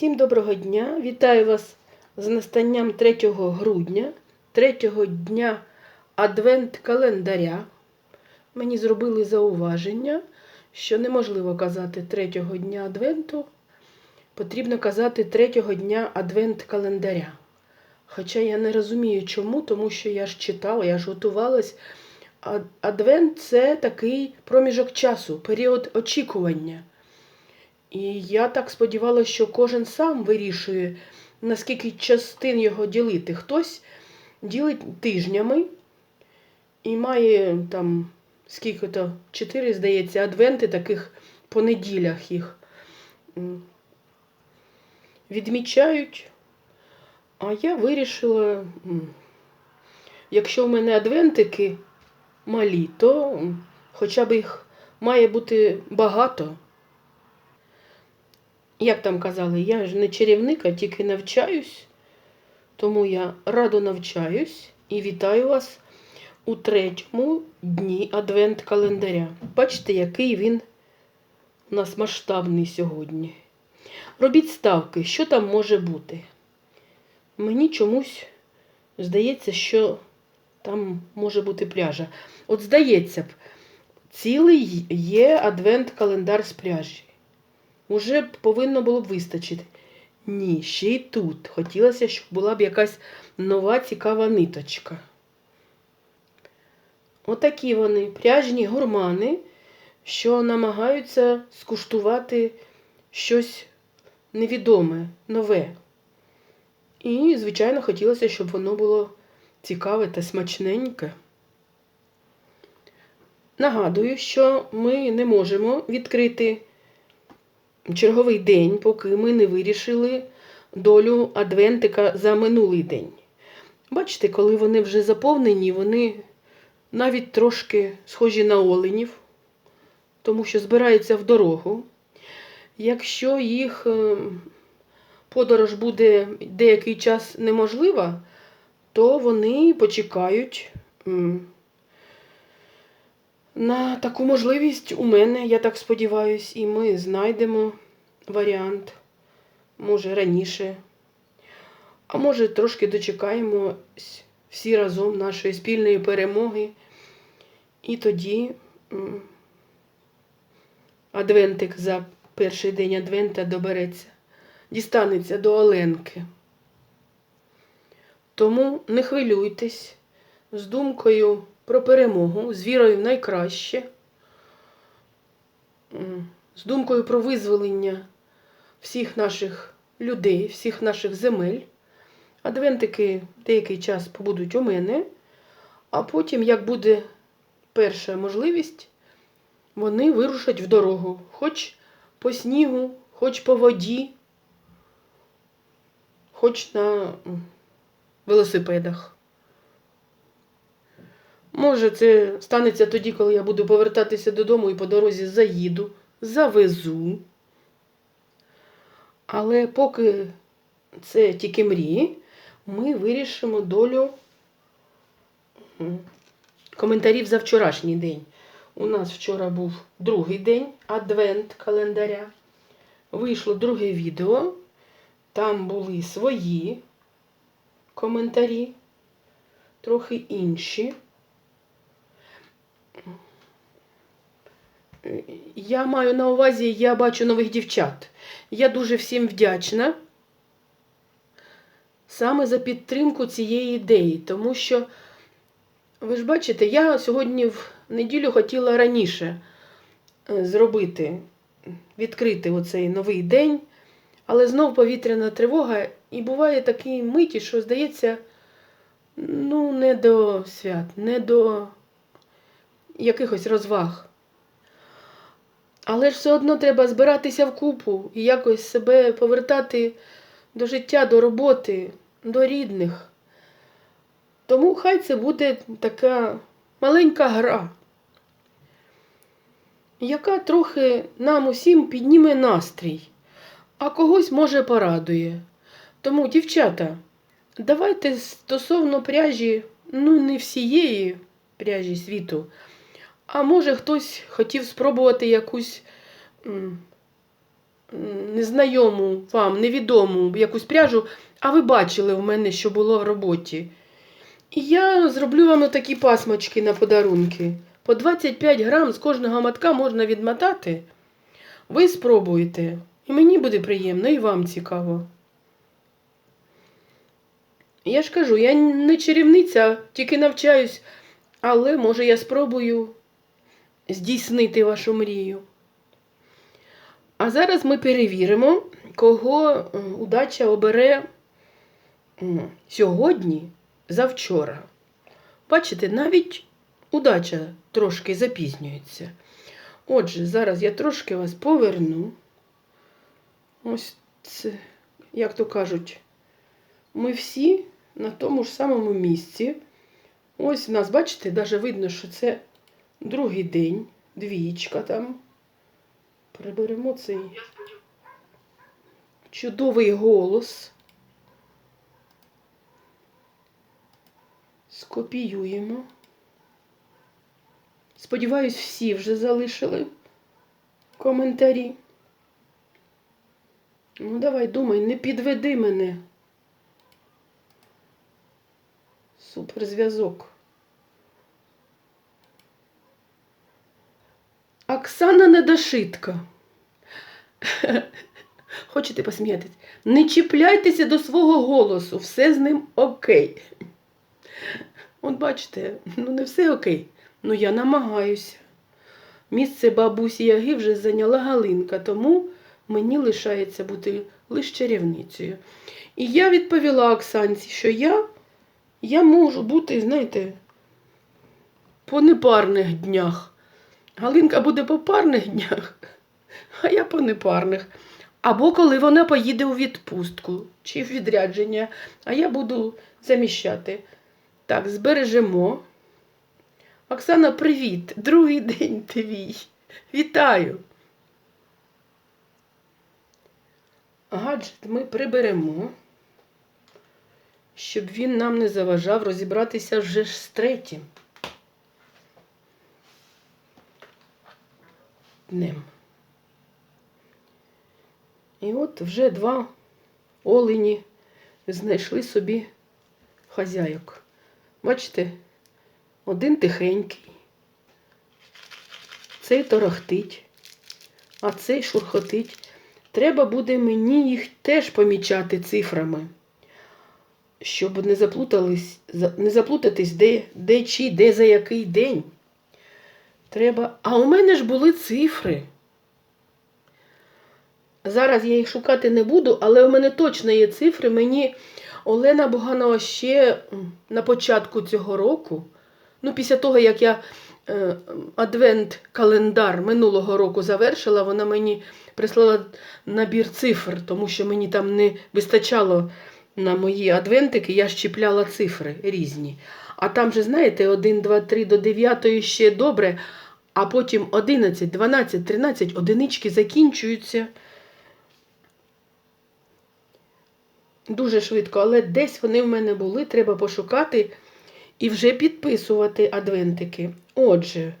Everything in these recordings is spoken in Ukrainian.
Всім доброго дня! Вітаю вас з настанням 3 грудня, 3 дня адвент-календаря. Мені зробили зауваження, що неможливо казати 3 дня адвенту, потрібно казати 3 дня адвент-календаря. Хоча я не розумію чому, тому що я ж читала, я ж готувалась. Адвент це такий проміжок часу, період очікування. І я так сподівалася, що кожен сам вирішує, наскільки частин його ділити. Хтось ділить тижнями і має там скільки то, чотири, здається, адвенти таких по неділях їх відмічають. А я вирішила, якщо в мене адвентики малі, то хоча б їх має бути багато. Як там казали, я ж не чарівник, а тільки навчаюсь. Тому я радо навчаюсь і вітаю вас у третьому дні адвент-календаря. Бачите, який він у нас масштабний сьогодні. Робіть ставки, що там може бути. Мені чомусь здається, що там може бути пляжа. От здається б, цілий є адвент-календар з пляжі. Уже повинно було б вистачити. Ні, ще й тут. Хотілося, щоб була б якась нова цікава ниточка. Отакі вони пряжні гурмани, що намагаються скуштувати щось невідоме, нове. І, звичайно, хотілося, щоб воно було цікаве та смачненьке. Нагадую, що ми не можемо відкрити черговий день, поки ми не вирішили долю адвентика за минулий день. Бачите, коли вони вже заповнені, вони навіть трошки схожі на оленів, тому що збираються в дорогу. Якщо їх е, подорож буде деякий час неможлива, то вони почекають на таку можливість у мене, я так сподіваюсь, і ми знайдемо варіант, може раніше. А може трошки дочекаємось всі разом нашої спільної перемоги. І тоді адвентик за перший день адвента добереться, дістанеться до Оленки. Тому не хвилюйтесь з думкою про перемогу, з вірою в найкраще, з думкою про визволення всіх наших людей, всіх наших земель. Адвентики деякий час побудуть у мене, а потім, як буде перша можливість, вони вирушать в дорогу, хоч по снігу, хоч по воді, хоч на велосипедах. Може, це станеться тоді, коли я буду повертатися додому і по дорозі заїду, завезу. Але поки це тільки мрії, ми вирішимо долю коментарів за вчорашній день. У нас вчора був другий день адвент календаря. Вийшло друге відео. Там були свої коментарі, трохи інші. Я маю на увазі, я бачу нових дівчат. Я дуже всім вдячна саме за підтримку цієї ідеї, тому що, ви ж бачите, я сьогодні в неділю хотіла раніше е, зробити, відкрити оцей новий день, але знов повітряна тривога, і буває такі миті, що здається, ну, не до свят, не до якихось розваг. Але ж все одно треба збиратися в купу і якось себе повертати до життя, до роботи, до рідних. Тому хай це буде така маленька гра, яка трохи нам усім підніме настрій, а когось може порадує. Тому, дівчата, давайте стосовно пряжі, ну не всієї пряжі світу, а може хтось хотів спробувати якусь незнайому вам, невідому якусь пряжу, а ви бачили в мене, що було в роботі. І я зроблю вам такі пасмочки на подарунки. По 25 грам з кожного мотка можна відмотати. Ви спробуєте. І мені буде приємно, і вам цікаво. Я ж кажу, я не чарівниця, тільки навчаюсь, але може я спробую здійснити вашу мрію. А зараз ми перевіримо, кого удача обере сьогодні завчора. Бачите, навіть удача трошки запізнюється. Отже, зараз я трошки вас поверну. Ось це, як то кажуть, ми всі на тому ж самому місці. Ось в нас, бачите, навіть видно, що це другий день, двієчка там. Приберемо цей чудовий голос. Скопіюємо. Сподіваюсь, всі вже залишили коментарі. Ну, давай думай, не підведи мене. Суперзв'язок. Оксана Недошитка. Хочете посміятись? Не чіпляйтеся до свого голосу, все з ним окей. От бачите, ну не все окей. Ну я намагаюся. Місце бабусі Яги вже зайняла Галинка, тому мені лишається бути лише чарівницею. І я відповіла Оксанці, що я, я можу бути, знаєте, по непарних днях. Галинка буде по парних днях, а я по непарних. Або коли вона поїде у відпустку чи в відрядження, а я буду заміщати. Так, збережемо. Оксана, привіт! Другий день твій. Вітаю. Гаджет ми приберемо, щоб він нам не заважав розібратися вже ж з третім днем. І от вже два олені знайшли собі хазяйок. Бачите, один тихенький, цей торохтить, а цей шурхотить. Треба буде мені їх теж помічати цифрами, щоб не заплутались, не заплутатись, де, де чи, де за який день. Треба. А у мене ж були цифри. Зараз я їх шукати не буду, але у мене точно є цифри. Мені Олена Буганова ще на початку цього року, ну, після того, як я е, адвент-календар минулого року завершила, вона мені прислала набір цифр, тому що мені там не вистачало на мої адвентики, я щіпляла цифри різні. А там же, знаєте, 1, 2, 3 до 9 ще добре, а потім 11, 12, 13 одинички закінчуються. Дуже швидко, але десь вони в мене були, треба пошукати і вже підписувати адвентики. Отже,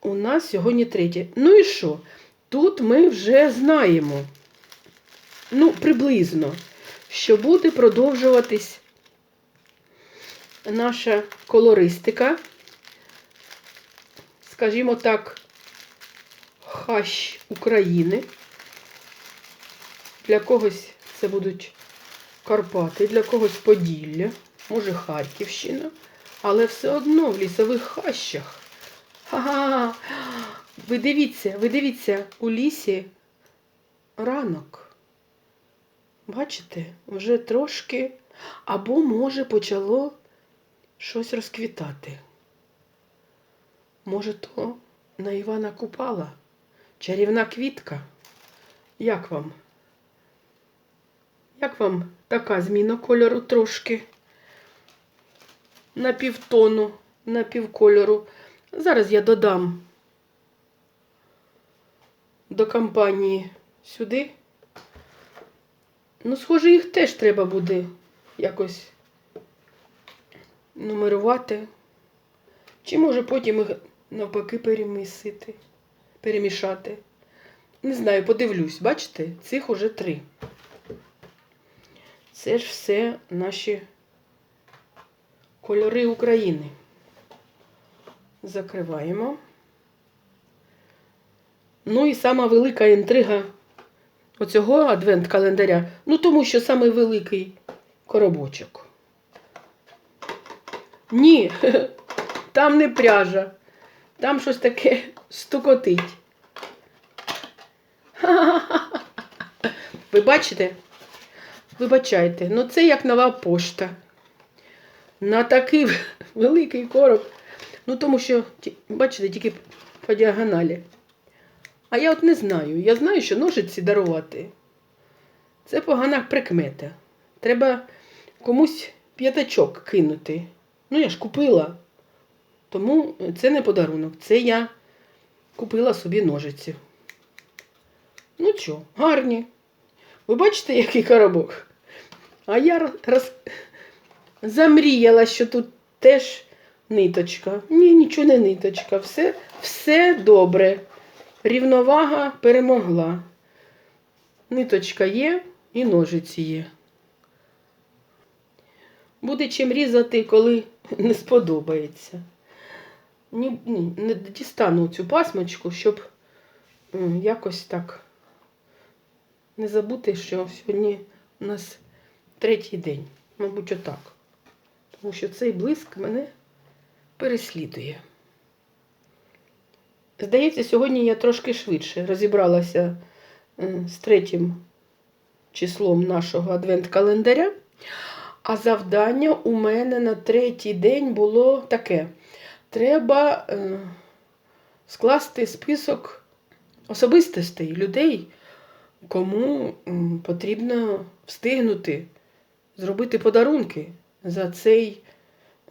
у нас сьогодні третє. Ну і що? Тут ми вже знаємо, ну, приблизно, що буде продовжуватись наша колористика, скажімо так, хащ України. Для когось це будуть Карпати, для когось Поділля, може Харківщина, але все одно в лісових хащах. Ха-ха! Ви дивіться, ви дивіться, у лісі ранок. Бачите, вже трошки, або, може, почало щось розквітати. Може, то на Івана Купала чарівна квітка. Як вам? Як вам така зміна кольору трошки? На півтону, на півкольору. Зараз я додам до компанії сюди. Ну, схоже, їх теж треба буде якось нумерувати. Чи може потім їх навпаки перемісити, перемішати. Не знаю, подивлюсь, бачите, цих уже три. Це ж все наші кольори України. Закриваємо. Ну і сама велика інтрига оцього адвент-календаря. Ну, тому що самий великий коробочок. Ні, там не пряжа. Там щось таке стукотить. Ви бачите? Вибачайте, ну це як нова пошта. На такий великий короб. Ну, тому що, бачите, тільки по діагоналі. А я от не знаю. Я знаю, що ножиці дарувати. Це погана прикмета. Треба комусь п'ятачок кинути. Ну, я ж купила. Тому це не подарунок. Це я купила собі ножиці. Ну що, гарні. Ви бачите, який коробок? А я роз... замріяла, що тут теж ниточка. Ні, нічого не ниточка. Все, все добре. Рівновага перемогла. Ниточка є і ножиці є. Буде чим різати, коли не сподобається. Ні, ні, не дістану цю пасмочку, щоб якось так не забути, що сьогодні у нас третій день. Мабуть, отак. Тому що цей блиск мене переслідує. Здається, сьогодні я трошки швидше розібралася е, з третім числом нашого адвент-календаря. А завдання у мене на третій день було таке: треба е, скласти список особистостей людей, кому потрібно встигнути зробити подарунки за цей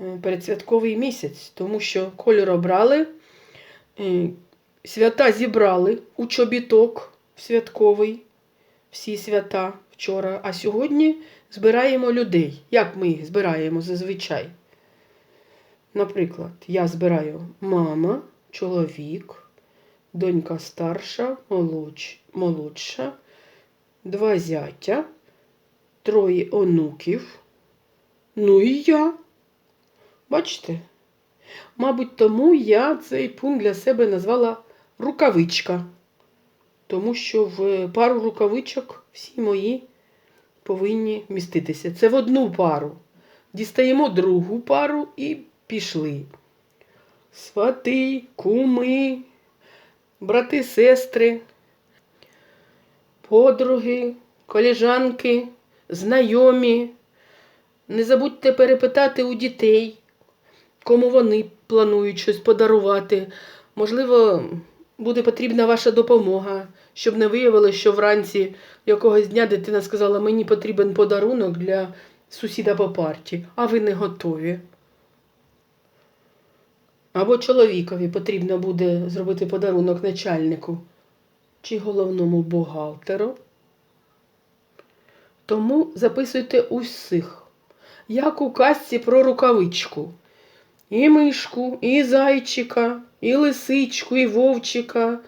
е, передсвятковий місяць, тому що кольор обрали, е, свята зібрали у чобіток святковий, всі свята вчора, а сьогодні збираємо людей. Як ми їх збираємо зазвичай? Наприклад, я збираю мама, чоловік, донька старша, молодш, молодша, два зятя, троє онуків, ну і я. Бачите? Мабуть, тому я цей пункт для себе назвала рукавичка. Тому що в пару рукавичок всі мої повинні вміститися. Це в одну пару. Дістаємо другу пару і пішли. Свати, куми, брати, сестри, подруги, коліжанки, знайомі. Не забудьте перепитати у дітей, кому вони планують щось подарувати. Можливо, буде потрібна ваша допомога, щоб не виявилося, що вранці якогось дня дитина сказала, мені потрібен подарунок для сусіда по парті, а ви не готові. Або чоловікові потрібно буде зробити подарунок начальнику чи головному бухгалтеру. Тому записуйте усіх, як у казці про рукавичку. І мишку, і зайчика, і лисичку, і вовчика.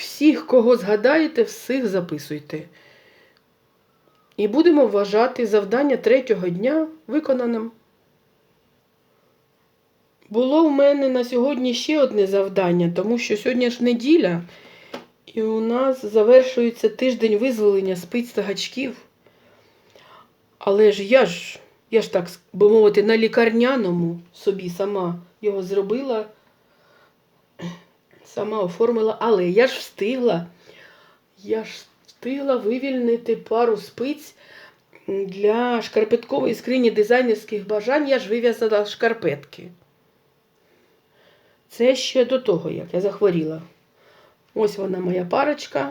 Всіх, кого згадаєте, всіх записуйте. І будемо вважати завдання третього дня виконаним. Було в мене на сьогодні ще одне завдання, тому що сьогодні ж неділя, і у нас завершується тиждень визволення спиць та гачків. Але ж я ж, я ж так би мовити, на лікарняному собі сама його зробила, сама оформила, але я ж встигла, я ж встигла вивільнити пару спиць для шкарпеткової скрині дизайнерських бажань, я ж вив'язала шкарпетки. Це ще до того, як я захворіла. Ось вона моя парочка.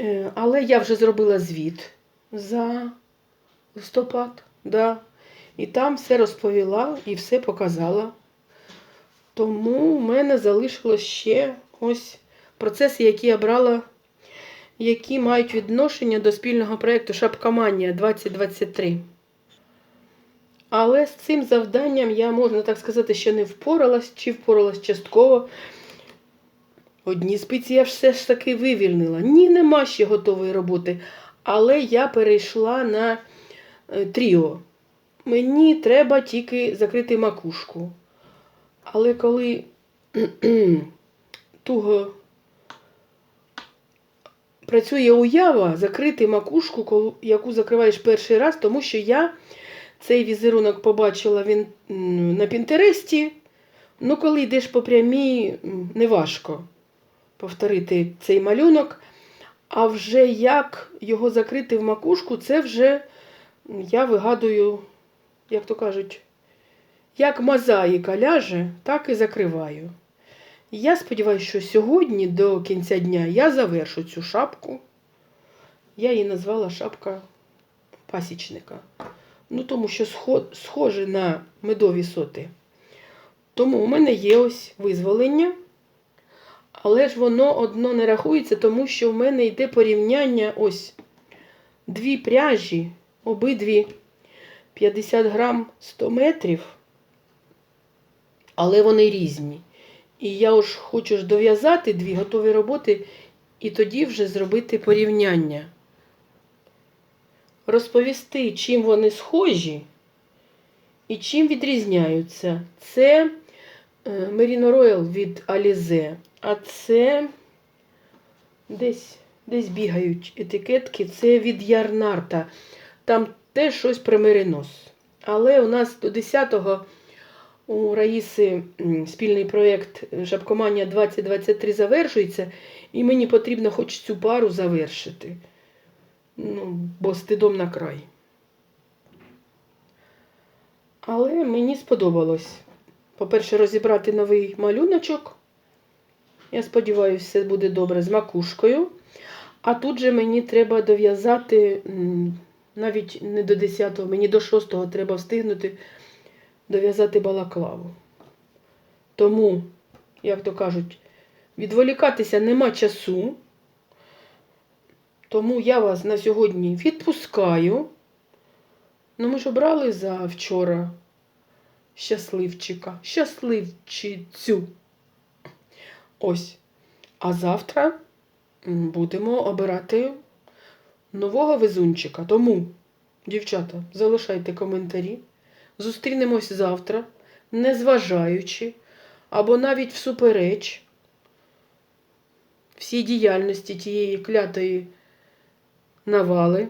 Е, Але я вже зробила звіт за листопад. Да. І там все розповіла і все показала. Тому в мене залишилось ще ось процеси, які я брала, які мають відношення до спільного проєкту Шапкаманія 2023. Але з цим завданням я, можна так сказати, ще не впоралась, чи впоралась частково. Одні спиці я все ж таки вивільнила. Ні, нема ще готової роботи. Але я перейшла на е, тріо. Мені треба тільки закрити макушку. Але коли туго працює уява, закрити макушку, яку закриваєш перший раз, тому що я цей візерунок побачила він на Пінтересті. Ну, коли йдеш по прямій, неважко повторити цей малюнок. А вже як його закрити в макушку, це вже я вигадую, як то кажуть, як мозаїка ляже, так і закриваю. Я сподіваюся, що сьогодні до кінця дня я завершу цю шапку. Я її назвала шапка пасічника. Ну, тому що схоже на медові соти. Тому у мене є ось визволення. Але ж воно одно не рахується, тому що в мене йде порівняння ось дві пряжі, обидві 50 грам 100 метрів, але вони різні. І я ж хочу ж дов'язати дві готові роботи і тоді вже зробити порівняння. Розповісти, чим вони схожі і чим відрізняються. Це е, Merino Royal від Alize, а це десь, десь бігають етикетки, це від Ярнарта. Там теж щось про. Але у нас до 10-го у Раїси спільний проєкт Жабкоманія 2023 завершується, і мені потрібно хоч цю пару завершити. Ну, бо стидом на край. Але мені сподобалось. По-перше, розібрати новий малюночок. Я сподіваюся, все буде добре з макушкою. А тут же мені треба дов'язати навіть не до 10-го, мені до 6-го треба встигнути дов'язати балаклаву. Тому, як то кажуть, відволікатися нема часу. Тому я вас на сьогодні відпускаю. Ну, ми ж обрали за вчора щасливчика, щасливчицю. Ось. А завтра будемо обирати нового везунчика. Тому, дівчата, залишайте коментарі. Зустрінемось завтра, незважаючи або навіть всупереч всій діяльності тієї клятої навали.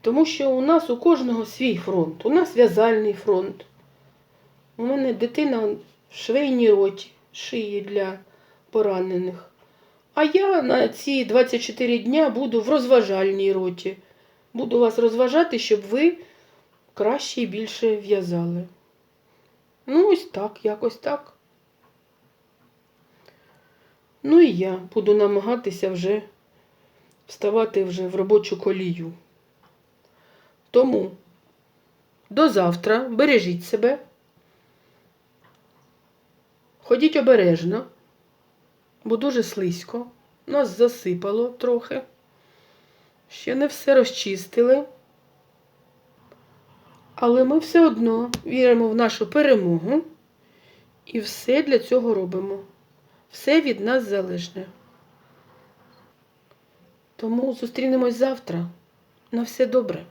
Тому що у нас у кожного свій фронт. У нас в'язальний фронт. У мене дитина в швейній роті шиє для поранених. А я на ці 24 дня буду в розважальній роті. Буду вас розважати, щоб ви краще і більше в'язали. Ну, ось так, якось так. Ну і я буду намагатися вже вставати вже в робочу колію. Тому до завтра бережіть себе. Ходіть обережно, бо дуже слизько. Нас засипало трохи. Ще не все розчистили. Але ми все одно віримо в нашу перемогу і все для цього робимо. Все від нас залежне. Тому зустрінемось завтра. На все добре.